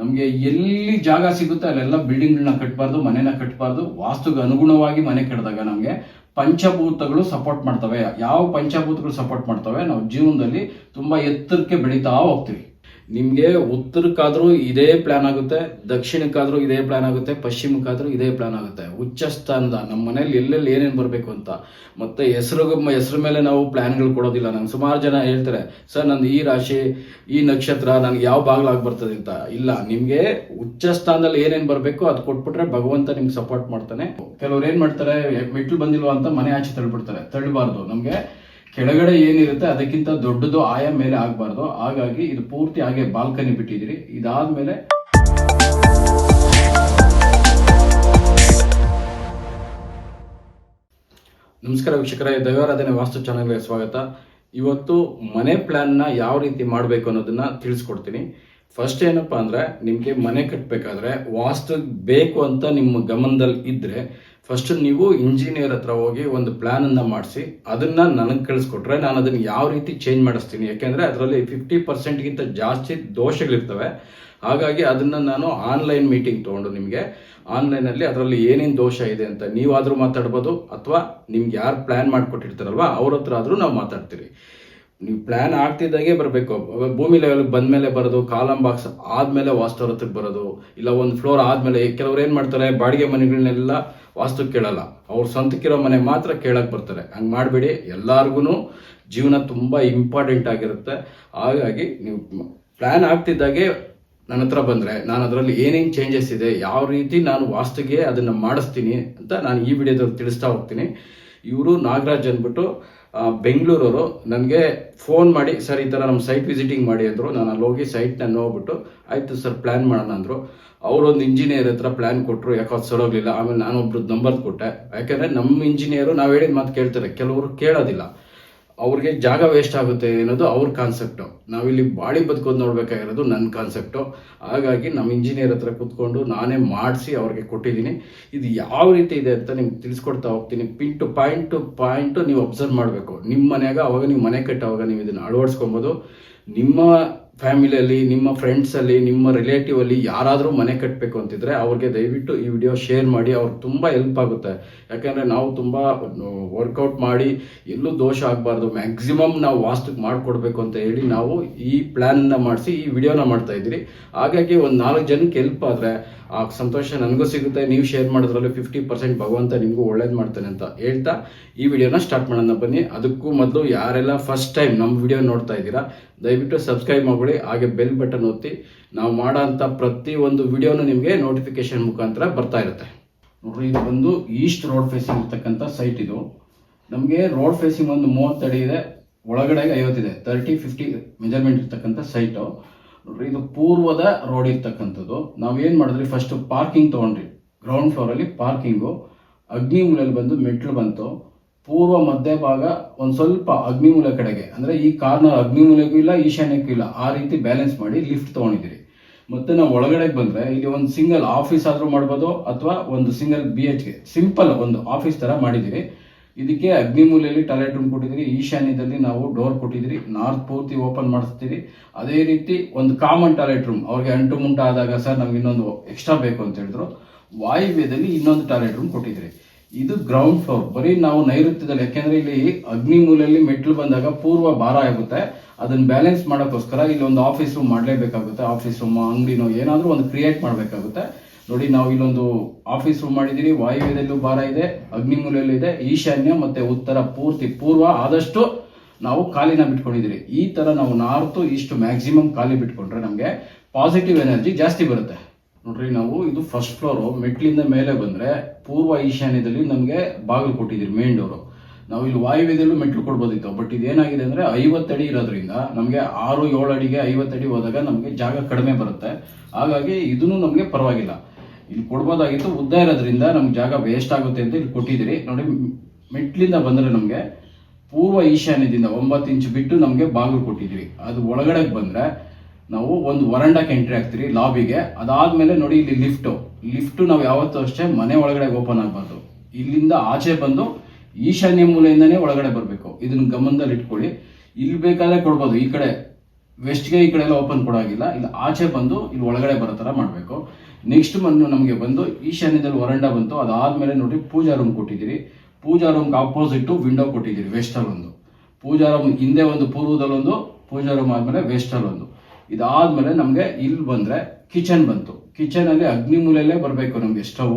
ನಮಗೆ ಎಲ್ಲಿ ಜಾಗ ಸಿಗುತ್ತೆ ಅಲ್ಲೆಲ್ಲ ಬಿಲ್ಡಿಂಗ್ಗಳನ್ನ ಕಟ್ಟಬಾರ್ದು ಮನೆನ ಕಟ್ಟಬಾರ್ದು ವಾಸ್ತುಗೆ ಅನುಗುಣವಾಗಿ ಮನೆ ಕಟ್ಟಿದಾಗ ನಮಗೆ ಪಂಚಭೂತಗಳು ಸಪೋರ್ಟ್ ಮಾಡ್ತವೆ. ಯಾವ ಪಂಚಭೂತಗಳು ಸಪೋರ್ಟ್ ಮಾಡ್ತವೆ? ನಾವು ಜೀವನದಲ್ಲಿ ತುಂಬಾ ಎತ್ತರಕ್ಕೆ ಬೆಳೀತಾ ಹೋಗ್ತೀವಿ. ನಿಮಗೆ ಉತ್ತರಕ್ಕಾದರೂ ಇದೇ ಪ್ಲ್ಯಾನ್ ಆಗುತ್ತೆ, ದಕ್ಷಿಣಕ್ಕಾದರೂ ಇದೇ ಪ್ಲ್ಯಾನ್ ಆಗುತ್ತೆ, ಪಶ್ಚಿಮಕ್ಕಾದರೂ ಇದೇ ಪ್ಲ್ಯಾನ್ ಆಗುತ್ತೆ. ಉಚ್ಚ ಸ್ಥಾನದ ನಮ್ಮ ಮನೇಲಿ ಎಲ್ಲೆಲ್ಲಿ ಏನೇನು ಬರಬೇಕು ಅಂತ. ಮತ್ತೆ ಹೆಸರು ಹೆಸರು ಮೇಲೆ ನಾವು ಪ್ಲ್ಯಾನ್ಗಳು ಕೊಡೋದಿಲ್ಲ. ನಂಗೆ ಸುಮಾರು ಜನ ಹೇಳ್ತಾರೆ, ಸರ್, ನಂದು ಈ ರಾಶಿ, ಈ ನಕ್ಷತ್ರ ನನಗೆ ಯಾವ ಬಾಗ್ಲಾಗಿ ಬರ್ತದೆ ಅಂತ. ಇಲ್ಲ, ನಿಮಗೆ ಉಚ್ಚ ಸ್ಥಾನದಲ್ಲಿ ಏನೇನು ಬರಬೇಕು ಅದು ಕೊಟ್ಬಿಟ್ರೆ ಭಗವಂತ ನಿಮ್ಗೆ ಸಪೋರ್ಟ್ ಮಾಡ್ತಾನೆ. ಕೆಲವ್ರು ಏನು ಮಾಡ್ತಾರೆ ಮೆಟ್ಲು ಬಂದಿಲ್ವಾ ಅಂತ ಮನೆ ಆಚೆ ತಳ್ಬಿಡ್ತಾರೆ ತಳ್ಳಬಾರ್ದು ನಮಗೆ ಕೆಳಗಡೆ ಏನಿರುತ್ತೆ ಅದಕ್ಕಿಂತ ದೊಡ್ಡದು ಆಯ ಮೇಲೆ ಆಗಬಾರ್ದು. ಹಾಗಾಗಿ ಇದು ಪೂರ್ತಿ ಹಾಗೆ ಬಾಲ್ಕನಿ ಬಿಟ್ಟಿದ್ದೀರಿ. ಇದಾದ್ಮೇಲೆ ನಮಸ್ಕಾರ ವೀಕ್ಷಕರೇ, ದೈವಾರಾಧನೆ ವಾಸ್ತು ಚಾನಲ್ಗೆ ಸ್ವಾಗತ. ಇವತ್ತು ಮನೆ ಪ್ಲಾನ್ನ ಯಾವ ರೀತಿ ಮಾಡಬೇಕು ಅನ್ನೋದನ್ನ ತಿಳಿಸ್ಕೊಡ್ತೀನಿ. ಫಸ್ಟ್ ಏನಪ್ಪಾ ಅಂದ್ರೆ, ನಿಮಗೆ ಮನೆ ಕಟ್ಟಬೇಕಾದ್ರೆ ವಾಸ್ತು ಬೇಕು ಅಂತ ನಿಮ್ಮ ಗಮನದಲ್ಲಿ ಇದ್ರೆ ಫಸ್ಟ್ ನೀವು ಇಂಜಿನಿಯರ್ ಹತ್ರ ಹೋಗಿ ಒಂದು ಪ್ಲಾನ್ ಅನ್ನ ಮಾಡಿಸಿ, ಅದನ್ನ ನನಗೆ ಕಳಿಸ್ಕೊಟ್ರೆ ನಾನು ಅದನ್ನ ಯಾವ ರೀತಿ ಚೇಂಜ್ ಮಾಡಿಸ್ತೀನಿ? ಯಾಕೆಂದ್ರೆ ಅದರಲ್ಲಿ ಫಿಫ್ಟಿ ಪರ್ಸೆಂಟ್ಗಿಂತ ಜಾಸ್ತಿ ದೋಷಗಳಿರ್ತವೆ. ಹಾಗಾಗಿ ಅದನ್ನ ನಾನು ಆನ್ಲೈನ್ ಮೀಟಿಂಗ್ ತಗೊಂಡು ನಿಮಗೆ ಆನ್ಲೈನಲ್ಲಿ ಅದರಲ್ಲಿ ಏನೇನು ದೋಷ ಇದೆ ಅಂತ ನೀವಾದರೂ ಮಾತಾಡ್ಬೋದು, ಅಥವಾ ನಿಮ್ಗೆ ಯಾರು ಪ್ಲಾನ್ ಮಾಡಿಕೊಟ್ಟಿರ್ತಾರಲ್ವ, ಅವ್ರ ಹತ್ರ ಆದರೂ ನಾವು ಮಾತಾಡ್ತೀರಿ. ನೀವು ಪ್ಲಾನ್ ಆಗ್ತಿದ್ದಾಗೆ ಬರಬೇಕು. ಭೂಮಿ ಲೆವೆಲ್ ಬಂದಮೇಲೆ ಬರೋದು ಕಾಲಮ್ ಬಾಕ್ಸ್ ಆದ್ಮೇಲೆ ವಾಸ್ತವ್ರ ಹತ್ರಕ್ಕೆ ಬರೋದು, ಇಲ್ಲ ಒಂದು ಫ್ಲೋರ್ ಆದ್ಮೇಲೆ ಕೆಲವ್ರು ಏನು ಮಾಡ್ತಾರೆ, ಬಾಡಿಗೆ ಮನೆಗಳನ್ನೆಲ್ಲ ವಾಸ್ತು ಕೇಳಲ್ಲ. ಅವ್ರ ಸ್ವಂತಕ್ಕಿರೋ ಮನೆ ಮಾತ್ರ ಕೇಳಕ್ಕೆ ಬರ್ತಾರೆ. ಹಂಗ್ ಮಾಡಬೇಡಿ. ಎಲ್ಲರಿಗೂ ಜೀವನ ತುಂಬಾ ಇಂಪಾರ್ಟೆಂಟ್ ಆಗಿರುತ್ತೆ. ಹಾಗಾಗಿ ನೀವು ಪ್ಲಾನ್ ಆಗ್ತಿದ್ದಾಗೆ ನನ್ನ ಹತ್ರ ಬಂದ್ರೆ ನಾನು ಅದರಲ್ಲಿ ಏನೇನು ಚೇಂಜಸ್ ಇದೆ, ಯಾವ ರೀತಿ ನಾನು ವಾಸ್ತುಗೆ ಅದನ್ನ ಮಾಡಿಸ್ತೀನಿ ಅಂತ ನಾನು ಈ ವಿಡಿಯೋದಲ್ಲಿ ತಿಳಿಸ್ತಾ ಹೋಗ್ತೀನಿ. ಇವರು ನಾಗರಾಜ್ ಅಂದ್ಬಿಟ್ಟು ಬೆಂಗಳೂರವರು ನನಗೆ ಫೋನ್ ಮಾಡಿ, ಸರ್, ಈ ಥರ ನಮ್ಮ ಸೈಟ್ ವಿಸಿಟಿಂಗ್ ಮಾಡಿ ಅಂದರು. ನಾನು ಅಲ್ಲಿ ಹೋಗಿ ಸೈಟ್ನ ನೋಡ್ಬಿಟ್ಟು, ಆಯಿತು ಸರ್ ಪ್ಲ್ಯಾನ್ ಮಾಡೋಣ ಅಂದರು. ಅವರೊಂದು ಇಂಜಿನಿಯರ್ ಹತ್ರ ಪ್ಲ್ಯಾನ್ ಕೊಟ್ಟರು ಯಾಕೋ ಸರೋಗ್ಲಿಲ್ಲ ಆಮೇಲೆ ನಾನು ಒಬ್ರದ್ದು ನಂಬರ್ ಕೊಟ್ಟೆ. ಯಾಕೆಂದರೆ ನಮ್ಮ ಇಂಜಿನಿಯರು ನಾವು ಹೇಳಿದ ಮಾತು ಕೇಳ್ತಾರೆ, ಕೆಲವರು ಕೇಳೋದಿಲ್ಲ. ಅವ್ರಿಗೆ ಜಾಗ ವೇಸ್ಟ್ ಆಗುತ್ತೆ ಅನ್ನೋದು ಅವ್ರ ಕಾನ್ಸೆಪ್ಟು ನಾವಿಲ್ಲಿ ಬಾಡಿ ಬದುಕೋದು ನೋಡ್ಬೇಕಾಗಿರೋದು ನನ್ನ ಕಾನ್ಸೆಪ್ಟು ಹಾಗಾಗಿ ನಮ್ಮ ಇಂಜಿನಿಯರ್ ಹತ್ರ ಕೂತ್ಕೊಂಡು ನಾನೇ ಮಾಡಿಸಿ ಅವ್ರಿಗೆ ಕೊಟ್ಟಿದ್ದೀನಿ. ಇದು ಯಾವ ರೀತಿ ಇದೆ ಅಂತ ನಿಮ್ಗೆ ತಿಳಿಸ್ಕೊಡ್ತಾ ಹೋಗ್ತೀನಿ. Pin to point to point ನೀವು ಅಬ್ಸರ್ವ್ ಮಾಡಬೇಕು. ನಿಮ್ಮ ಮನೆಯಾಗ, ಅವಾಗ ನೀವು ಮನೆ ಕಟ್ಟೋವಾಗ ನೀವು ಇದನ್ನು ಅಳವಡಿಸ್ಕೊಬೋದು. ನಿಮ್ಮ ಫ್ಯಾಮಿಲಿಯಲ್ಲಿ, ನಿಮ್ಮ ಫ್ರೆಂಡ್ಸಲ್ಲಿ ನಿಮ್ಮ ರಿಲೇಟಿವ್ ಅಲ್ಲಿ ಯಾರಾದರೂ ಮನೆ ಕಟ್ಟಬೇಕು ಅಂತಿದ್ರೆ ಅವ್ರಿಗೆ ದಯವಿಟ್ಟು ಈ ವಿಡಿಯೋ ಶೇರ್ ಮಾಡಿ. ಅವ್ರಿಗೆ ತುಂಬ ಹೆಲ್ಪ್ ಆಗುತ್ತೆ. ಯಾಕೆಂದರೆ ನಾವು ತುಂಬ ವರ್ಕೌಟ್ ಮಾಡಿ, ಎಲ್ಲೂ ದೋಷ ಆಗಬಾರ್ದು. ಮ್ಯಾಕ್ಸಿಮಮ್ ನಾವು ವಾಸ್ತುಕ್ ಮಾಡಿಕೊಡ್ಬೇಕು ಅಂತ ಹೇಳಿ ನಾವು ಈ ಪ್ಲ್ಯಾನನ್ನು ಮಾಡಿಸಿ, ಈ ವಿಡಿಯೋನ ಮಾಡ್ತಾ ಇದ್ದೀರಿ. ಹಾಗಾಗಿ ಒಂದು ನಾಲ್ಕು ಜನಕ್ಕೆ ಹೆಲ್ಪ್ ಆದರೆ, ಆ, ಸಂತೋಷ ನನಗೂ ಸಿಗುತ್ತೆ. ನೀವು ಶೇರ್ ಮಾಡೋದ್ರಲ್ಲಿ ಫಿಫ್ಟಿ ಪರ್ಸೆಂಟ್ ಭಗವಂತ ನಿಮಗೂ ಒಳ್ಳೇದು ಮಾಡ್ತಾನೆ ಅಂತ ಹೇಳ್ತಾ ಈ ವಿಡಿಯೋನ ಸ್ಟಾರ್ಟ್ ಮಾಡೋಣ ಬನ್ನಿ. ಅದಕ್ಕೂ ಮೊದಲು ಯಾರೆಲ್ಲ ಫಸ್ಟ್ ಟೈಮ್ ನಮ್ಮ ವಿಡಿಯೋ ನೋಡ್ತಾ ಇದ್ದೀರಾ, ದಯವಿಟ್ಟು ಸಬ್ಸ್ಕ್ರೈಬ್ ಮಾಡ್ಕೊಳ್ಳಿ ಹಾಗೆ ಬೆಲ್ ಬಟನ್ ಒತ್ತಿ, ನಾವು ಮಾಡೋಂಥ ಪ್ರತಿ ಒಂದು ವಿಡಿಯೋನು ನಿಮಗೆ ನೋಟಿಫಿಕೇಶನ್ ಮುಖಾಂತರ ಬರ್ತಾ ಇರುತ್ತೆ. ನೋಡ್ರಿ, ಇದು ಬಂದು ಈಸ್ಟ್ ರೋಡ್ ಫೇಸಿಂಗ್ ಇರ್ತಕ್ಕಂಥ ಸೈಟ್ ಇದು. ನಮಗೆ ರೋಡ್ ಫೇಸಿಂಗ್ ಒಂದು ಮೂವತ್ತಡಿ ಇದೆ ಒಳಗಡೆಗೆ ಐವತ್ತಿದೆ ತರ್ಟಿ ಫಿಫ್ಟಿ ಮೆಜರ್ಮೆಂಟ್ ಇರ್ತಕ್ಕಂಥ ಸೈಟು ನೋಡ್ರಿ, ಇದು ಪೂರ್ವದ ರೋಡ್ ಇರ್ತಕ್ಕಂಥದ್ದು. ನಾವೇನು ಮಾಡಿದ್ರಿ ಫಸ್ಟ್ ಪಾರ್ಕಿಂಗ್ ತೊಗೊಂಡ್ರಿ ಗ್ರೌಂಡ್ ಫ್ಲೋರಲ್ಲಿ ಪಾರ್ಕಿಂಗು ಅಗ್ನಿಮೂಲೆಯಲ್ಲಿ ಬಂದು ಮೆಟ್ಲು ಬಂತು. ಪೂರ್ವ ಮಧ್ಯಭಾಗ ಒಂದು ಸ್ವಲ್ಪ ಅಗ್ನಿಮೂಲೆ ಕಡೆಗೆ. ಅಂದರೆ ಈ ಕಾರ್ನರ್ ಅಗ್ನಿಮೂಲೆಗೂ ಇಲ್ಲ, ಈಶಾನ್ಯಕ್ಕೂ ಇಲ್ಲ. ಆ ರೀತಿ ಬ್ಯಾಲೆನ್ಸ್ ಮಾಡಿ ಲಿಫ್ಟ್ ತೊಗೊಂಡಿದ್ದೀರಿ. ಮತ್ತೆ ನಾವು ಒಳಗಡೆ ಬಂದ್ರೆ ಇಲ್ಲಿ ಒಂದು ಸಿಂಗಲ್ ಆಫೀಸ್ ಆದ್ರೂ ಮಾಡ್ಬೋದು, ಅಥವಾ ಒಂದು ಸಿಂಗಲ್ ಬಿ ಎಚ್ಗೆ ಸಿಂಪಲ್ ಒಂದು ಆಫೀಸ್ ತರ ಮಾಡಿದಿರಿ ಇದಕ್ಕೆ ಅಗ್ನಿಮೂಲೆಯಲ್ಲಿ ಟಾಯ್ಲೆಟ್ ರೂಮ್ ಕೊಟ್ಟಿದ್ದೀರಿ. ಈಶಾನ್ಯದಲ್ಲಿ ನಾವು ಡೋರ್ ಕೊಟ್ಟಿದ್ದೀರಿ. ನಾರ್ತ್ ಪೂರ್ತಿ ಓಪನ್ ಮಾಡಿಸ್ತೀರಿ. ಅದೇ ರೀತಿ ಒಂದು ಕಾಮನ್ ಟಾಯ್ಲೆಟ್ ರೂಮ್ ಅವ್ರಿಗೆ ಅಂಟು ಮುಂಟ ಆದಾಗ ಸರ್ ನಮ್ಗೆ ಇನ್ನೊಂದು ಎಕ್ಸ್ಟ್ರಾ ಬೇಕು ಅಂತ ಹೇಳಿದ್ರು. ವಾಯುವ್ಯದಲ್ಲಿ ಇನ್ನೊಂದು ಟಾಯ್ಲೆಟ್ ರೂಮ್ ಕೊಟ್ಟಿದ್ದೀರಿ. ಇದು ಗ್ರೌಂಡ್ ಫ್ಲೋರ್ ಬರೀ ನಾವು ನೈಋತ್ಯದಲ್ಲಿ, ಯಾಕೆಂದ್ರೆ ಇಲ್ಲಿ ಅಗ್ನಿ ಮೂಲೆಯಲ್ಲಿ ಮೆಟ್ಲು ಬಂದಾಗ ಪೂರ್ವ ಭಾರ ಆಗುತ್ತೆ. ಅದನ್ನ ಬ್ಯಾಲೆನ್ಸ್ ಮಾಡೋಕ್ಕೋಸ್ಕರ ಇಲ್ಲಿ ಒಂದು ಆಫೀಸ್ ರೂಮ್ ಮಾಡಲೇಬೇಕಾಗುತ್ತೆ. ಆಫೀಸ್ ರೂಮ್ ಅಂಗಡಿನೋ ಏನಾದರೂ ಒಂದು ಕ್ರಿಯೇಟ್ ಮಾಡಬೇಕಾಗುತ್ತೆ. ನೋಡಿ, ನಾವು ಇಲ್ಲೊಂದು ಆಫೀಸ್ ರೂಮ್ ಮಾಡಿದ್ದೀರಿ ವಾಯುವ್ಯದಲ್ಲೂ ಭಾರ ಇದೆ, ಅಗ್ನಿ ಮೂಲೆಯಲ್ಲೂ ಇದೆ. ಈಶಾನ್ಯ ಮತ್ತೆ ಉತ್ತರ ಪೂರ್ತಿ, ಪೂರ್ವ ಆದಷ್ಟು ನಾವು ಖಾಲಿನ ಬಿಟ್ಕೊಂಡಿದ್ದೀರಿ. ಈ ತರ ನಾವು ನಾರ್ತ್, ಈಸ್ಟ್ ಮ್ಯಾಕ್ಸಿಮಮ್ ಖಾಲಿ ಬಿಟ್ಕೊಂಡ್ರೆ ನಮಗೆ ಪಾಸಿಟಿವ್ ಎನರ್ಜಿ ಜಾಸ್ತಿ ಬರುತ್ತೆ. ನೋಡ್ರಿ, ನಾವು ಇದು ಫಸ್ಟ್ ಫ್ಲೋರು ಮೆಟ್ಲಿಂದ ಮೇಲೆ ಬಂದ್ರೆ ಪೂರ್ವ ಈಶಾನ್ಯದಲ್ಲಿ ನಮಗೆ ಬಾಗಿಲು ಕೊಟ್ಟಿದ್ದೀರಿ ಮೇನ್ ಡೋರು ನಾವು ಇಲ್ಲಿ ವಾಯುವ್ಯದಲ್ಲೂ ಮೆಟ್ಲು ಕೊಡ್ಬೋದಿತ್ತು ಬಟ್ ಇದೇನಾಗಿದೆ ಅಂದ್ರೆ ಐವತ್ತಡಿ ಇರೋದ್ರಿಂದ ನಮಗೆ ಆರು ಏಳು ಅಡಿಗೆ ಐವತ್ತಡಿ ಹೋದಾಗ ನಮಗೆ ಜಾಗ ಕಡಿಮೆ ಬರುತ್ತೆ. ಹಾಗಾಗಿ ಇದೂ ನಮಗೆ ಪರವಾಗಿಲ್ಲ. ಇಲ್ಲಿ ಕೊಡ್ಬೋದಾಗಿತ್ತು, ಉದ್ದ ಇರೋದ್ರಿಂದ ನಮ್ಗೆ ಜಾಗ ವೇಸ್ಟ್ ಆಗುತ್ತೆ ಅಂತ ಇಲ್ಲಿ ಕೊಟ್ಟಿದ್ದೀರಿ. ನೋಡಿ ಮೆಟ್ಲಿಂದ ಬಂದ್ರೆ ನಮಗೆ ಪೂರ್ವ ಈಶಾನ್ಯದಿಂದ ಒಂಬತ್ತು ಇಂಚ್ ಬಿಟ್ಟು ನಮಗೆ ಬಾಗಿಲು ಕೊಟ್ಟಿದ್ದೀರಿ. ಅದು ಒಳಗಡೆ ಬಂದ್ರೆ ನಾವು ಒಂದು ವರಂಡಕ್ಕೆ ಎಂಟ್ರಿ ಆಗ್ತೀರಿ ಲಾಬಿಗೆ. ಅದಾದ್ಮೇಲೆ ನೋಡಿ ಇಲ್ಲಿ ಲಿಫ್ಟು. ಲಿಫ್ಟ್ ನಾವು ಯಾವತ್ತೂ ಅಷ್ಟೇ ಮನೆ ಒಳಗಡೆ ಓಪನ್ ಆಗಬಾರ್ದು. ಇಲ್ಲಿಂದ ಆಚೆ ಬಂದು ಈಶಾನ್ಯ ಮೂಲೆಯಿಂದನೇ ಒಳಗಡೆ ಬರಬೇಕು. ಇದನ್ನ ಗಮನದಲ್ಲಿ ಇಟ್ಕೊಳ್ಳಿ. ಇಲ್ಲಿ ಬೇಕಾದ್ರೆ ಕೊಡ್ಬೋದು. ಈ ಕಡೆ ವೆಸ್ಟ್ಗೆ ಈ ಕಡೆ ಎಲ್ಲ ಓಪನ್ ಕೊಡೋಗಿಲ್ಲ ಇಲ್ಲಿ ಆಚೆ ಬಂದು ಇಲ್ಲಿ ಒಳಗಡೆ ಬರೋ ಥರ ಮಾಡಬೇಕು. ನೆಕ್ಸ್ಟ್ ಮನ್ನು ನಮಗೆ ಬಂದು ಈಶಾನ್ಯದಲ್ಲಿ ವರಂಡ ಬಂತು. ಅದಾದ್ಮೇಲೆ ನೋಡಿ ಪೂಜಾ ರೂಮ್ ಕೊಟ್ಟಿದ್ದೀರಿ. ಪೂಜಾ ರೂಮ್ಗೆ ಆಪೋಸಿಟ್ ವಿಂಡೋ ಕೊಟ್ಟಿದ್ದೀರಿ ವೆಸ್ಟಲ್ಲಿ ಒಂದು. ಪೂಜಾ ರೂಮ್ ಹಿಂದೆ ಒಂದು, ಪೂರ್ವದಲ್ಲೊಂದು, ಪೂಜಾ ರೂಮ್ ಆದಮೇಲೆ ವೆಸ್ಟಲ್ಲಿ ಒಂದು. ಇದಾದ್ಮೇಲೆ ನಮಗೆ ಇಲ್ಲಿ ಬಂದ್ರೆ ಕಿಚನ್ ಬಂತು. ಕಿಚನ್ ಅಲ್ಲಿ ಅಗ್ನಿ ಮೂಲೆಯಲ್ಲೇ ಬರಬೇಕು ನಮಗೆ ಸ್ಟವ್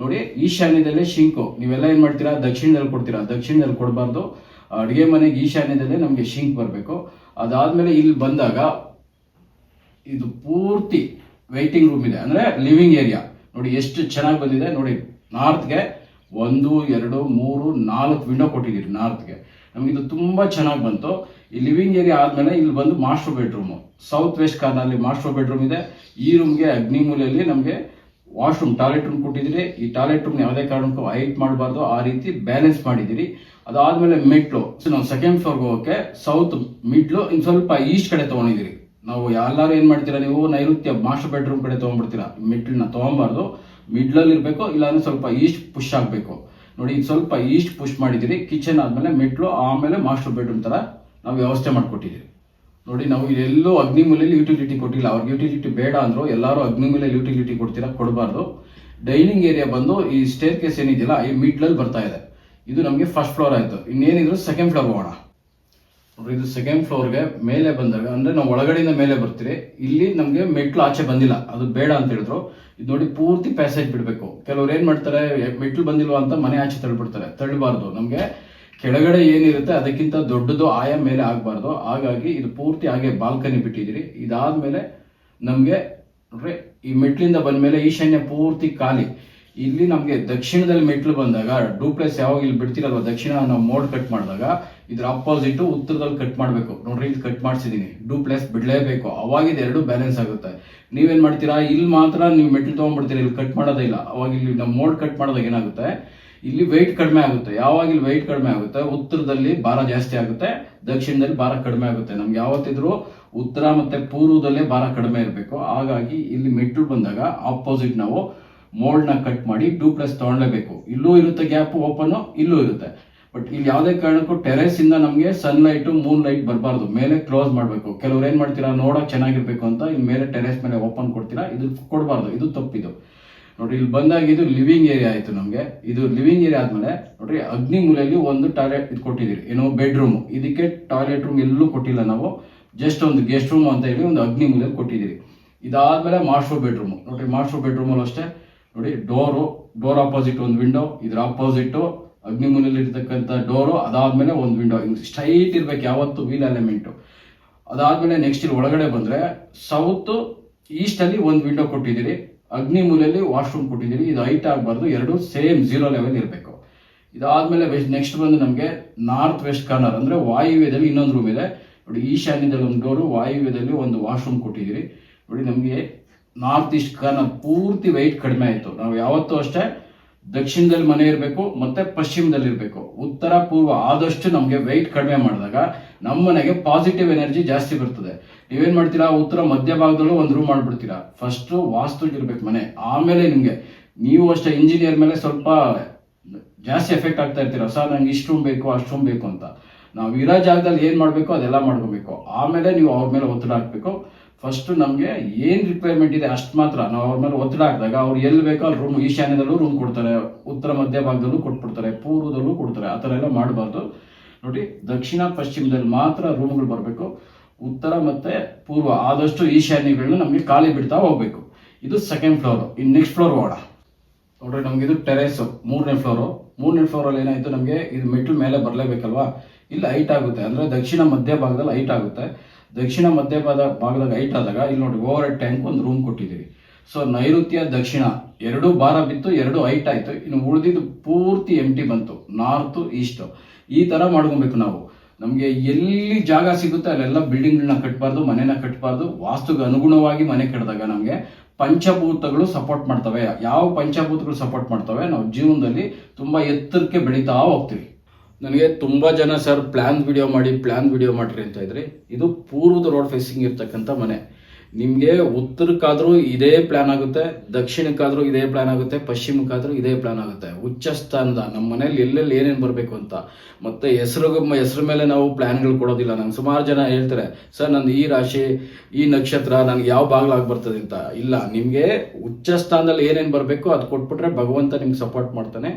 ನೋಡಿ, ಈಶಾನ್ಯದಲ್ಲೇ ಶಿಂಕು. ನೀವೆಲ್ಲ ಏನ್ ಮಾಡ್ತೀರಾ? ದಕ್ಷಿಣದಲ್ಲಿ ಕೊಡ್ತೀರಾ? ದಕ್ಷಿಣದಲ್ಲಿ ಕೊಡಬಾರ್ದು. ಅಡುಗೆ ಮನೆಗೆ ಈಶಾನ್ಯದಲ್ಲೇ ನಮಗೆ ಶಿಂಕ್ ಬರಬೇಕು. ಅದಾದ್ಮೇಲೆ ಇಲ್ಲಿ ಬಂದಾಗ ಇದು ಪೂರ್ತಿ ವೆಯ್ಟಿಂಗ್ ರೂಮ್ ಇದೆ. ಅಂದ್ರೆ ಲಿವಿಂಗ್ ಏರಿಯಾ ನೋಡಿ, ಎಷ್ಟು ಚೆನ್ನಾಗಿ ಬಂದಿದೆ. ನೋಡಿ ನಾರ್ತ್ಗೆ ಒಂದು, ಎರಡು, ಮೂರು, ನಾಲ್ಕು ವಿಂಡೋ ಕೊಟ್ಟಿದ್ದೀರಿ ನಾರ್ತ್ಗೆ ನಮ್ಗೆ ಇದು ತುಂಬಾ ಚೆನ್ನಾಗಿ ಬಂತು. ಈ ಲಿವಿಂಗ್ ಏರಿಯಾ ಆದ್ಮೇಲೆ ಇಲ್ಲಿ ಬಂದು ಮಾಸ್ಟರ್ ಬೆಡ್ರೂಮ್ ಸೌತ್ ವೆಸ್ಟ್ ಕಾರ್ನಲ್ಲಿ ಮಾಸ್ಟರ್ ಬೆಡ್ರೂಮ್ ಇದೆ. ಈ ರೂಮ್ಗೆ ಅಗ್ನಿ ಮೂಲೆಯಲ್ಲಿ ನಮಗೆ ವಾಶ್ರೂಮ್ ಟಾಯ್ಲೆಟ್ ರೂಮ್ ಕೊಟ್ಟಿದ್ದೀರಿ. ಈ ಟಾಯ್ಲೆಟ್ ರೂಮ್ ಯಾವುದೇ ಕಾರಣಕ್ಕೂ ಹೈಟ್ ಮಾಡಬಾರ್ದು. ಆ ರೀತಿ ಬ್ಯಾಲೆನ್ಸ್ ಮಾಡಿದ್ದೀರಿ. ಅದಾದಮೇಲೆ ಮೆಟ್ಲು. ನಾವು ಸೆಕೆಂಡ್ ಫ್ಲೋರ್ಗೆ ಹೋಗೋಕೆ ಸೌತ್ ಮಿಡ್ಲು, ಇನ್ನು ಸ್ವಲ್ಪ ಈಸ್ಟ್ ಕಡೆ ತೊಗೊಂಡಿದ್ದೀರಿ. ನಾವು ಎಲ್ಲರೂ ಏನು ಮಾಡ್ತೀರಾ ನೀವು? ನೈಋತ್ಯ ಮಾಸ್ಟರ್ ಬೆಡ್ರೂಮ್ ಕಡೆ ತೊಗೊಂಡ್ಬಿಡ್ತೀರಾ. ಮೆಟ್ಲನ್ನ ತೊಗೊಬಾರ್ದು. ಮಿಡ್ಲಲ್ಲಿ ಇರಬೇಕು, ಇಲ್ಲಾಂದ್ರೆ ಸ್ವಲ್ಪ ಈಸ್ಟ್ ಪುಷ್ ಆಗಬೇಕು. ನೋಡಿ, ಇದು ಸ್ವಲ್ಪ ಈಸ್ಟ್ ಪುಷ್ ಮಾಡಿದ್ದೀರಿ ಕಿಚನ್ ಆದ್ಮೇಲೆ ಮೆಟ್ಲು, ಆಮೇಲೆ ಮಾಸ್ಟರ್ ಬೆಡ್ರೂಮ್ ತರ ನಾವು ವ್ಯವಸ್ಥೆ ಮಾಡಿಕೊಟ್ಟಿದ್ದೀವಿ ನೋಡಿ, ನಾವು ಎಲ್ಲೂ ಅಗ್ನಿ ಮೂಲೆಯಲ್ಲಿ ಯುಟಿಲಿಟಿ ಕೊಟ್ಟಿಲ್ಲ. ಅವ್ರಿಗೆ ಯುಟಿಲಿಟಿ ಬೇಡ ಅಂದರು, ಎಲ್ಲರೂ ಅಗ್ನಿ ಮೂಲೆಯಲ್ಲಿ ಯುಟಿಲಿಟಿ ಕೊಡ್ತೀರಾ, ಕೊಡಬಾರ್ದು. ಡೈನಿಂಗ್ ಏರಿಯಾ ಬಂದು ಈ ಸ್ಟೇರ್ ಕೇಸ್ ಏನಿದೆಯಲ್ಲ, ಈ ಮಿಡ್ಲಲ್ಲಿ ಬರ್ತಾ ಇದೆ. ಇದು ನಮಗೆ ಫಸ್ಟ್ ಫ್ಲೋರ್ ಆಯಿತು. ಇನ್ನೇನಿದ್ರು ಸೆಕೆಂಡ್ ಫ್ಲೋರ್ ಹೋಗೋಣ. ನೋಡ್ರಿ ಇದು ಸೆಕೆಂಡ್ ಫ್ಲೋರ್ಗೆ ಮೇಲೆ ಬಂದಾಗ, ಅಂದ್ರೆ ನಾವು ಒಳಗಡೆಯಿಂದ ಮೇಲೆ ಬರ್ತೀರಿ, ಇಲ್ಲಿ ನಮಗೆ ಮೆಟ್ಲು ಆಚೆ ಬಂದಿಲ್ಲ, ಅದು ಬೇಡ ಅಂತ ಹೇಳಿದ್ರು. ಇದು ನೋಡಿ ಪೂರ್ತಿ ಪ್ಯಾಸೇಜ್ ಬಿಡಬೇಕು. ಕೆಲವ್ರು ಏನ್ ಮಾಡ್ತಾರೆ ಮೆಟ್ಲು ಬಂದಿಲ್ವಾ ಅಂತ ಮನೆ ಆಚೆ ತಳ್ಳಿಬಿಡ್ತಾರೆ ತಳ್ಳಬಾರ್ದು ನಮಗೆ ಕೆಳಗಡೆ ಏನಿರುತ್ತೆ ಅದಕ್ಕಿಂತ ದೊಡ್ಡದು ಆಯ ಮೇಲೆ ಆಗಬಾರ್ದು. ಹಾಗಾಗಿ ಇದು ಪೂರ್ತಿ ಹಾಗೆ ಬಾಲ್ಕನಿ ಬಿಟ್ಟಿದ್ದೀರಿ. ಇದಾದ್ಮೇಲೆ ನಮಗೆ ನೋಡ್ರಿ ಈ ಮೆಟ್ಲಿಂದ ಬಂದ್ಮೇಲೆ ಈಶಾನ್ಯ ಪೂರ್ತಿ ಖಾಲಿ. ಇಲ್ಲಿ ನಮಗೆ ದಕ್ಷಿಣದಲ್ಲಿ ಮೆಟ್ಲು ಬಂದಾಗ ಡೂಪ್ಲೆಸ್ ಯಾವಾಗ ಇಲ್ಲಿ ಬಿಡ್ತಿರಲ್ವ ದಕ್ಷಿಣ ನಾವು ಮೋಡ್ ಕಟ್ ಮಾಡಿದಾಗ ಇದ್ರ ಅಪೋಸಿಟ್ ಉತ್ತರದಲ್ಲಿ ಕಟ್ ಮಾಡಬೇಕು. ನೋಡ್ರಿ, ಇಲ್ಲಿ ಕಟ್ ಮಾಡಿಸಿದೀನಿ. ಡೂಪ್ಲೆಸ್ ಬಿಡಲೇಬೇಕು. ಅವಾಗ ಎರಡು ಬ್ಯಾಲೆನ್ಸ್ ಆಗುತ್ತೆ. ನೀವೇನ್ ಮಾಡ್ತೀರಾ? ಇಲ್ಲಿ ಮಾತ್ರ ನೀವು ಮೆಟ್ಲು ತೊಗೊಂಡ್ಬಿಡ್ತೀರಾ? ಇಲ್ಲಿ ಕಟ್ ಮಾಡೋದೇ ಇಲ್ಲ. ಅವಾಗ ಇಲ್ಲಿ ನಾವು ಮೋಡ್ ಕಟ್ ಮಾಡಿದಾಗ ಏನಾಗುತ್ತೆ? ಇಲ್ಲಿ ವೆಯ್ಟ್ ಕಡಿಮೆ ಆಗುತ್ತೆ. ಯಾವಾಗ ಇಲ್ಲಿ ವೆಯ್ಟ್ ಕಡಿಮೆ ಆಗುತ್ತೆ? ಉತ್ತರದಲ್ಲಿ ಭಾರ ಜಾಸ್ತಿ ಆಗುತ್ತೆ. ದಕ್ಷಿಣದಲ್ಲಿ ಭಾರ ಕಡಿಮೆ ಆಗುತ್ತೆ. ನಮ್ಗೆ ಯಾವತ್ತಿದ್ರು ಉತ್ತರ ಮತ್ತೆ ಪೂರ್ವದಲ್ಲೇ ಭಾರ ಕಡಿಮೆ ಇರಬೇಕು. ಹಾಗಾಗಿ ಇಲ್ಲಿ ಮೆಟ್ಲು ಬಂದಾಗ ಆಪೋಸಿಟ್ ನಾವು ಮೋಲ್ಡ್ನ ಕಟ್ ಮಾಡಿ ಟೂ ಪ್ಲಸ್ ತಗೊಳ್ಲೇಬೇಕು ಇಲ್ಲೂ ಇರುತ್ತೆ ಗ್ಯಾಪ್ ಓಪನ್ ಇಲ್ಲೂ ಇರುತ್ತೆ. ಬಟ್ ಇಲ್ಲಿ ಯಾವುದೇ ಕಾರಣಕ್ಕೂ ಟೆರೆಸ್ ಇಂದ ನಮಗೆ ಸನ್ಲೈಟ್ ಮೂನ್ ಲೈಟ್ ಬರಬಾರ್ದು. ಮೇಲೆ ಕ್ಲೋಸ್ ಮಾಡಬೇಕು. ಕೆಲವ್ರು ಏನ್ ಮಾಡ್ತೀರಾ? ನೋಡಕ್ ಚೆನ್ನಾಗಿರ್ಬೇಕು ಅಂತ ಇಲ್ಲಿ ಮೇಲೆ ಟೆರೆಸ್ ಮೇಲೆ ಓಪನ್ ಕೊಡ್ತೀರಾ? ಇದು ಕೊಡಬಾರ್ದು. ಇದು ತಪ್ಪಿದು. ನೋಡ್ರಿ, ಇಲ್ಲಿ ಬಂದಾಗ ಇದು ಲಿವಿಂಗ್ ಏರಿಯಾ ಆಯ್ತು ನಮಗೆ. ಇದು ಲಿವಿಂಗ್ ಏರಿಯಾ ಆದ್ಮೇಲೆ, ನೋಡ್ರಿ, ಅಗ್ನಿ ಮೂಲೆಯಲ್ಲಿ ಒಂದು ಟಾಯ್ಲೆಟ್ ಇದು ಕೊಟ್ಟಿದ್ದೀರಿ. ಏನೋ ಬೆಡ್ರೂಮ್. ಇದಕ್ಕೆ ಟಾಯ್ಲೆಟ್ ರೂಮ್ ಎಲ್ಲೂ ಕೊಟ್ಟಿಲ್ಲ ನಾವು. ಜಸ್ಟ್ ಒಂದು ಗೆಸ್ಟ್ ರೂಮ್ ಅಂತ ಹೇಳಿ ಒಂದು ಅಗ್ನಿ ಮೂಲೆಯಲ್ಲಿ ಕೊಟ್ಟಿದ್ದೀರಿ. ಇದಾದ್ಮೇಲೆ ಮಾಸ್ಟರ್ ಬೆಡ್ರೂಮ್. ನೋಡ್ರಿ ಮಾಸ್ಟರ್ ಬೆಡ್ರೂಮಲ್ಲೂ ಅಷ್ಟೇ. ನೋಡಿ ಡೋರು ಡೋರ್ ಆಪೋಸಿಟ್ ಒಂದು ವಿಂಡೋ ಇದ್ರ ಆಪೋಸಿಟ್ ಅಗ್ನಿ ಮೂಲೆಯಲ್ಲಿ ಇರ್ತಕ್ಕಂಥ ಡೋರು ಅದಾದ್ಮೇಲೆ ಒಂದು ವಿಂಡೋ ಸ್ಟ್ರೈಟ್ ಇರ್ಬೇಕು, ಯಾವತ್ತು ವೀಲ್ ಎಲಿಮೆಂಟ್ ಅದಾದ್ಮೇಲೆ ನೆಕ್ಸ್ಟ್ ಇಲ್ಲಿ ಒಳಗಡೆ ಬಂದ್ರೆ ಸೌತ್ ಈಸ್ಟ್ ಅಲ್ಲಿ ಒಂದು ವಿಂಡೋ ಕೊಟ್ಟಿದ್ದೀರಿ, ಅಗ್ನಿ ಮೂಲೆಯಲ್ಲಿ ವಾಶ್ರೂಮ್ ಕೊಟ್ಟಿದ್ದೀರಿ, ಇದು ಹೈಟ್ ಆಗಬಾರ್ದು, ಎರಡು ಸೇಮ್ ಜೀರೋ ಲೆವೆಲ್ ಇರಬೇಕು. ಇದಾದ್ಮೇಲೆ ನೆಕ್ಸ್ಟ್ ಬಂದು ನಮಗೆ ನಾರ್ತ್ ವೆಸ್ಟ್ ಕಾರ್ನರ್ ಅಂದ್ರೆ ವಾಯುವ್ಯದಲ್ಲಿ ಇನ್ನೊಂದು ರೂಮ್ ಇದೆ. ನೋಡಿ, ಈಶಾನ್ಯದಲ್ಲಿ ಒಂದು ಡೋರು ವಾಯುವ್ಯದಲ್ಲಿ ಒಂದು ವಾಶ್ರೂಮ್ ಕೊಟ್ಟಿದ್ದೀರಿ. ನೋಡಿ, ನಮಗೆ ನಾರ್ತ್ ಈಸ್ಟ್ ಕಾರ್ನರ್ ಪೂರ್ತಿ ವೆಯ್ಟ್ ಕಡಿಮೆ ಆಯಿತು. ನಾವು ಯಾವತ್ತೂ ಅಷ್ಟೇ ದಕ್ಷಿಣದಲ್ಲಿ ಮನೆ ಇರಬೇಕು, ಮತ್ತೆ ಪಶ್ಚಿಮದಲ್ಲಿ ಇರಬೇಕು. ಉತ್ತರ, ಪೂರ್ವ ಆದಷ್ಟು ನಮಗೆ ವೆಯ್ಟ್ ಕಡಿಮೆ ಮಾಡಿದಾಗ ನಮ್ಮ ಮನೆಗೆ ಪಾಸಿಟಿವ್ ಎನರ್ಜಿ ಜಾಸ್ತಿ ಬರ್ತದೆ. ನೀವೇನ್ ಮಾಡ್ತೀರಾ? ಉತ್ತರ ಮಧ್ಯ ಭಾಗದಲ್ಲೂ ಒಂದು ರೂಮ್ ಮಾಡ್ಬಿಡ್ತೀರಾ? ಫಸ್ಟ್ ವಾಸ್ತು ಇರ್ಬೇಕು ಮನೆ. ಆಮೇಲೆ ನಿಮಗೆ ನೀವು ಅಷ್ಟೇ ಇಂಜಿನಿಯರ್ ಮೇಲೆ ಸ್ವಲ್ಪ ಜಾಸ್ತಿ ಎಫೆಕ್ಟ್ ಆಗ್ತಾ ಇರ್ತೀರ? ಸರ್, ನಂಗೆ ಇಷ್ಟು ರೂಮ್ ಬೇಕು, ಅಷ್ಟು ರೂಮ್ ಬೇಕು ಅಂತ. ನಾವು ಇರೋ ಜಾಗದಲ್ಲಿ ಏನ್ ಮಾಡ್ಬೇಕು? ಅದೆಲ್ಲ ಮಾಡ್ಕೋಬೇಕು. ಆಮೇಲೆ ನೀವು ಅವ್ರ ಮೇಲೆ ಒತ್ತಡ ಹಾಕ್ಬೇಕು. ಫಸ್ಟ್ ನಮಗೆ ಏನು ರಿಕ್ವೈರ್ಮೆಂಟ್ ಇದೆ ಅಷ್ಟು ಮಾತ್ರ. ನಾವು ಅವ್ರ ಮೇಲೆ ಒತ್ತಡ ಹಾಕಿದಾಗ ಅವ್ರು ಎಲ್ಲಿ ಬೇಕೋ ರೂಮ್ ಈಶಾನ್ಯದಲ್ಲೂ ರೂಮ್ ಕೊಡ್ತಾರೆ, ಉತ್ತರ ಮಧ್ಯ ಭಾಗದಲ್ಲೂ ಕೊಟ್ಬಿಡ್ತಾರೆ, ಪೂರ್ವದಲ್ಲೂ ಕೊಡ್ತಾರೆ, ಆ ಥರ ಎಲ್ಲ ಮಾಡಬಾರ್ದು. ನೋಡಿ, ದಕ್ಷಿಣ, ಪಶ್ಚಿಮದಲ್ಲಿ ಮಾತ್ರ ರೂಮ್ಗಳು ಬರಬೇಕು. ಉತ್ತರ ಮತ್ತೆ ಪೂರ್ವ, ಆದಷ್ಟು ಈಶಾನ್ಯಗಳನ್ನ ನಮಗೆ ಖಾಲಿ ಬಿಡ್ತಾ ಹೋಗ್ಬೇಕು. ಇದು second floor in next floor ಹೋಗೋಣ. ನೋಡ್ರಿ, ನಮ್ಗೆ ಇದು ಟೆರೇಸ್ ಮೂರನೇ ಫ್ಲೋರು ಮೂರನೇ ಫ್ಲೋರಲ್ಲಿ ಏನಾಯ್ತು ನಮಗೆ, ಇದು ಮೆಟ್ಲು ಮೇಲೆ ಬರಲೇಬೇಕಲ್ವಾ? ಇಲ್ಲಿ ಹೈಟ್ ಆಗುತ್ತೆ. ಅಂದರೆ ದಕ್ಷಿಣ ಮಧ್ಯ ಭಾಗದಲ್ಲಿ ಹೈಟ್ ಆಗುತ್ತೆ. ದಕ್ಷಿಣ ಮಧ್ಯ ಭಾಗ ಭಾಗದಾಗ ಹೈಟ್ ಆದಾಗ ಇಲ್ಲಿ ನೋಡಿ ಓವರ್ ಹೆಡ್ ಟ್ಯಾಂಕ್ ಒಂದು ರೂಮ್ ಕೊಟ್ಟಿದ್ದೀವಿ. ಸೊ ನೈಋತ್ಯ, ದಕ್ಷಿಣ ಎರಡು ಭಾರ ಬಿತ್ತು, ಎರಡು ಹೈಟ್ ಆಯಿತು. ಇನ್ನು ಉಳಿದಿದ್ದು ಪೂರ್ತಿ ಎಂಟಿ ಬಂತು. ನಾರ್ತ್ ಈಸ್ಟ್ ಈ ಥರ ಮಾಡ್ಕೊಬೇಕು ನಾವು. ನಮಗೆ ಎಲ್ಲಿ ಜಾಗ ಸಿಗುತ್ತೆ ಅಲ್ಲೆಲ್ಲ ಬಿಲ್ಡಿಂಗ್ಗಳನ್ನ ಕಟ್ಟಬಾರ್ದು ಮನೆನ ಕಟ್ಟಬಾರ್ದು ವಾಸ್ತುಗೆ ಅನುಗುಣವಾಗಿ ಮನೆ ಕಟ್ಟಿದಾಗ ನಮಗೆ ಪಂಚಭೂತಗಳು ಸಪೋರ್ಟ್ ಮಾಡ್ತವೆ. ಯಾವ ಪಂಚಭೂತಗಳು ಸಪೋರ್ಟ್ ಮಾಡ್ತವೆ? ನಾವು ಜೀವನದಲ್ಲಿ ತುಂಬ ಎತ್ತರಕ್ಕೆ ಬೆಳೀತಾ ಹೋಗ್ತೀವಿ. ನನಗೆ ತುಂಬ ಜನ ಸರ್ ಪ್ಲಾನ್ ವಿಡಿಯೋ ಮಾಡಿ ಪ್ಲಾನ್ ವಿಡಿಯೋ ಮಾಡ್ರಿ ಅಂತ ಇದ್ರಿ, ಇದು ಪೂರ್ವದ ರೋಡ್ ಫೇಸಿಂಗ್ ಇರ್ತಕ್ಕಂಥ ಮನೆ. ನಿಮಗೆ ಉತ್ತರಕ್ಕಾದ್ರೂ ಇದೇ ಪ್ಲಾನ್ ಆಗುತ್ತೆ, ದಕ್ಷಿಣಕ್ಕಾದ್ರೂ ಇದೇ ಪ್ಲಾನ್ ಆಗುತ್ತೆ, ಪಶ್ಚಿಮಕ್ಕಾದರೂ ಇದೇ ಪ್ಲಾನ್ ಆಗುತ್ತೆ. ಉಚ್ಚ ಸ್ಥಾನದ ನಮ್ಮ ಮನೇಲಿ ಎಲ್ಲೆಲ್ಲಿ ಏನೇನು ಬರಬೇಕು ಅಂತ. ಮತ್ತೆ ಹೆಸರು ಹೆಸರು ಮೇಲೆ ನಾವು ಪ್ಲಾನ್ಗಳು ಕೊಡೋದಿಲ್ಲ. ನಂಗೆ ಸುಮಾರು ಜನ ಹೇಳ್ತಾರೆ, ಸರ್, ನಂದು ಈ ರಾಶಿ, ಈ ನಕ್ಷತ್ರ ನನಗೆ ಯಾವ ಬಾಗ್ಲಾಗಿ ಬರ್ತದೆ ಅಂತ. ಇಲ್ಲ, ನಿಮಗೆ ಉಚ್ಚ ಸ್ಥಾನದಲ್ಲಿ ಏನೇನು ಬರಬೇಕು ಅದು ಕೊಟ್ಬಿಟ್ರೆ ಭಗವಂತ ನಿಮ್ಗೆ ಸಪೋರ್ಟ್ ಮಾಡ್ತಾನೆ.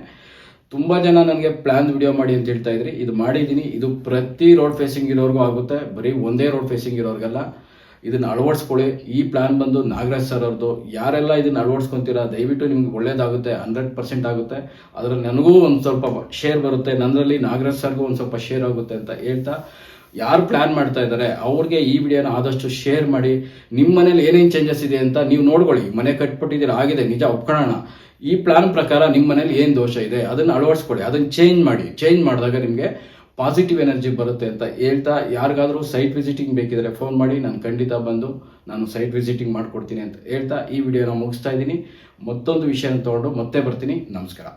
ತುಂಬ ಜನ ನನಗೆ ಪ್ಲಾನ್ ವಿಡಿಯೋ ಮಾಡಿ ಅಂತ ಹೇಳ್ತಾ ಇದ್ರಿ. ಇದು ಮಾಡಿದ್ದೀನಿ. ಇದು ಪ್ರತಿ ರೋಡ್ ಫೇಸಿಂಗ್ ಇರೋರ್ಗೂ ಆಗುತ್ತೆ. ಬರೀ ಒಂದೇ ರೋಡ್ ಫೇಸಿಂಗ್ ಇರೋರ್ಗೆಲ್ಲ. ಇದನ್ನ ಅಳವಡಿಸ್ಕೊಳ್ಳಿ. ಈ ಪ್ಲಾನ್ ಬಂದು ನಾಗರಾಜ್ ಸರ್ ಅವ್ರದ್ದು ಯಾರೆಲ್ಲ ಇದನ್ನ ಅಳವಡಿಸ್ಕೊಂತೀರಾ, ದಯವಿಟ್ಟು ನಿಮ್ಗೆ ಒಳ್ಳೇದಾಗುತ್ತೆ ಹಂಡ್ರೆಡ್ ಪರ್ಸೆಂಟ್ ಆಗುತ್ತೆ. ಅದ್ರಲ್ಲಿ ನನಗೂ ಒಂದು ಸ್ವಲ್ಪ ಶೇರ್ ಬರುತ್ತೆ. ನನ್ನಲ್ಲಿ ನಾಗರಾಜ್ ಸರ್ಗೂ ಒಂದು ಸ್ವಲ್ಪ ಶೇರ್ ಆಗುತ್ತೆ ಅಂತ ಹೇಳ್ತಾ ಯಾರು ಪ್ಲಾನ್ ಮಾಡ್ತಾ ಇದ್ದಾರೆ ಅವ್ರಿಗೆ ಈ ವಿಡಿಯೋನ ಆದಷ್ಟು ಶೇರ್ ಮಾಡಿ. ನಿಮ್ಮ ಮನೇಲಿ ಏನೇನು ಚೇಂಜಸ್ ಇದೆ ಅಂತ ನೀವು ನೋಡ್ಕೊಳ್ಳಿ. ಮನೆ ಕಟ್ಬಿಟ್ಟಿದ್ದೀರಾ, ಆಗಿದೆ. ನಿಜ, ಒಪ್ಕೊಳ್ಳೋಣ. ಈ ಪ್ಲಾನ್ ಪ್ರಕಾರ ನಿಮ್ಮ ಮನೇಲಿ ಏನು ದೋಷ ಇದೆ? ಅದನ್ನು ಅಳವಡಿಸ್ಕೊಳ್ಳಿ ಅದನ್ನು ಚೇಂಜ್ ಮಾಡಿ. ಚೇಂಜ್ ಮಾಡಿದಾಗ ನಿಮಗೆ ಪಾಸಿಟಿವ್ ಎನರ್ಜಿ ಬರುತ್ತೆ ಅಂತ ಹೇಳ್ತಾ ಯಾರಿಗಾದರೂ ಸೈಟ್ ವಿಸಿಟಿಂಗ್ ಬೇಕಿದ್ರೆ ಫೋನ್ ಮಾಡಿ. ನಾನು ಖಂಡಿತ ಬಂದು ನಾನು ಸೈಟ್ ವಿಸಿಟಿಂಗ್ ಮಾಡ್ಕೊಡ್ತೀನಿ ಅಂತ ಹೇಳ್ತಾ ಈ ವಿಡಿಯೋನ ಮುಗಿಸ್ತಾ ಇದ್ದೀನಿ. ಮತ್ತೊಂದು ವಿಷಯನ ತೊಗೊಂಡು ಮತ್ತೆ ಬರ್ತೀನಿ. ನಮಸ್ಕಾರ.